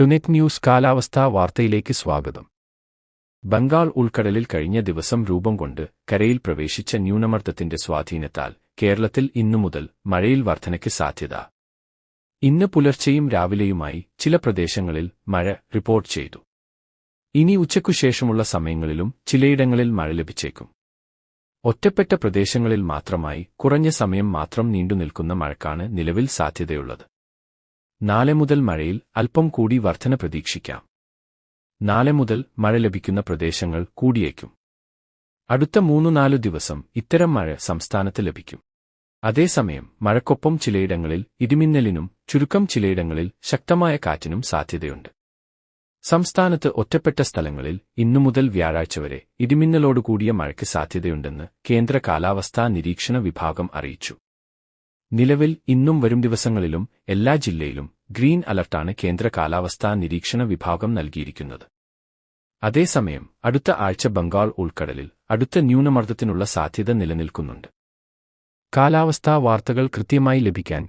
ടുനെറ്റ് news കാലാവസ്ഥാ വാർത്തയിലേക്ക് സ്വാഗതം. ബംഗാൾ ഉൾക്കടലിൽ കഴിഞ്ഞ ദിവസം രൂപം കൊണ്ട് കരയിൽ പ്രവേശിച്ച ന്യൂനമർദ്ദത്തിന്റെ സ്വാധീനത്താൽ കേരളത്തിൽ ഇന്നു മുതൽ മഴയിൽ വർധനയ്ക്ക് സാധ്യത. ഇന്ന് പുലർച്ചെയും രാവിലെയുമായി ചില പ്രദേശങ്ങളിൽ മഴ റിപ്പോർട്ട് ചെയ്തു. ഇനി ഉച്ചയ്ക്കുശേഷമുള്ള സമയങ്ങളിലും ചിലയിടങ്ങളിൽ മഴ ലഭിച്ചേക്കും. ഒറ്റപ്പെട്ട പ്രദേശങ്ങളിൽ മാത്രമായി കുറഞ്ഞ സമയം മാത്രം നീണ്ടുനിൽക്കുന്ന മഴക്കാണ് നിലവിൽ സാധ്യതയുള്ളത്. നാളെ മുതൽ മഴയിൽ അല്പം കൂടി വർധന പ്രതീക്ഷിക്കാം. നാളെ മുതൽ മഴ ലഭിക്കുന്ന പ്രദേശങ്ങൾ കൂടിയേക്കും. അടുത്ത മൂന്നു നാലു ദിവസം ഇത്തരം മഴ സംസ്ഥാനത്ത് ലഭിക്കും. അതേസമയം മഴക്കൊപ്പം ചിലയിടങ്ങളിൽ ഇടിമിന്നലിനും ചുരുക്കം ചിലയിടങ്ങളിൽ ശക്തമായ കാറ്റിനും സാധ്യതയുണ്ട്. സംസ്ഥാനത്ത് ഒറ്റപ്പെട്ട സ്ഥലങ്ങളിൽ ഇന്നു മുതൽ വ്യാഴാഴ്ച വരെ ഇടിമിന്നലോടുകൂടിയ മഴയ്ക്ക് സാധ്യതയുണ്ടെന്ന് കേന്ദ്ര കാലാവസ്ഥാ നിരീക്ഷണ വിഭാഗം അറിയിച്ചു. നിലവിൽ ഇന്നും വരും ദിവസങ്ങളിലും എല്ലാ ജില്ലയിലും ഗ്രീൻ അലർട്ടാണ് കേന്ദ്ര കാലാവസ്ഥാ നിരീക്ഷണ വിഭാഗം നൽകിയിരിക്കുന്നത്. അതേസമയം അടുത്ത ആഴ്ച ബംഗാൾ ഉൾക്കടലിൽ അടുത്ത ന്യൂനമർദ്ദത്തിനുള്ള സാധ്യത നിലനിൽക്കുന്നുണ്ട്. കാലാവസ്ഥാ വാർത്തകൾ കൃത്യമായി ലഭിക്കാൻ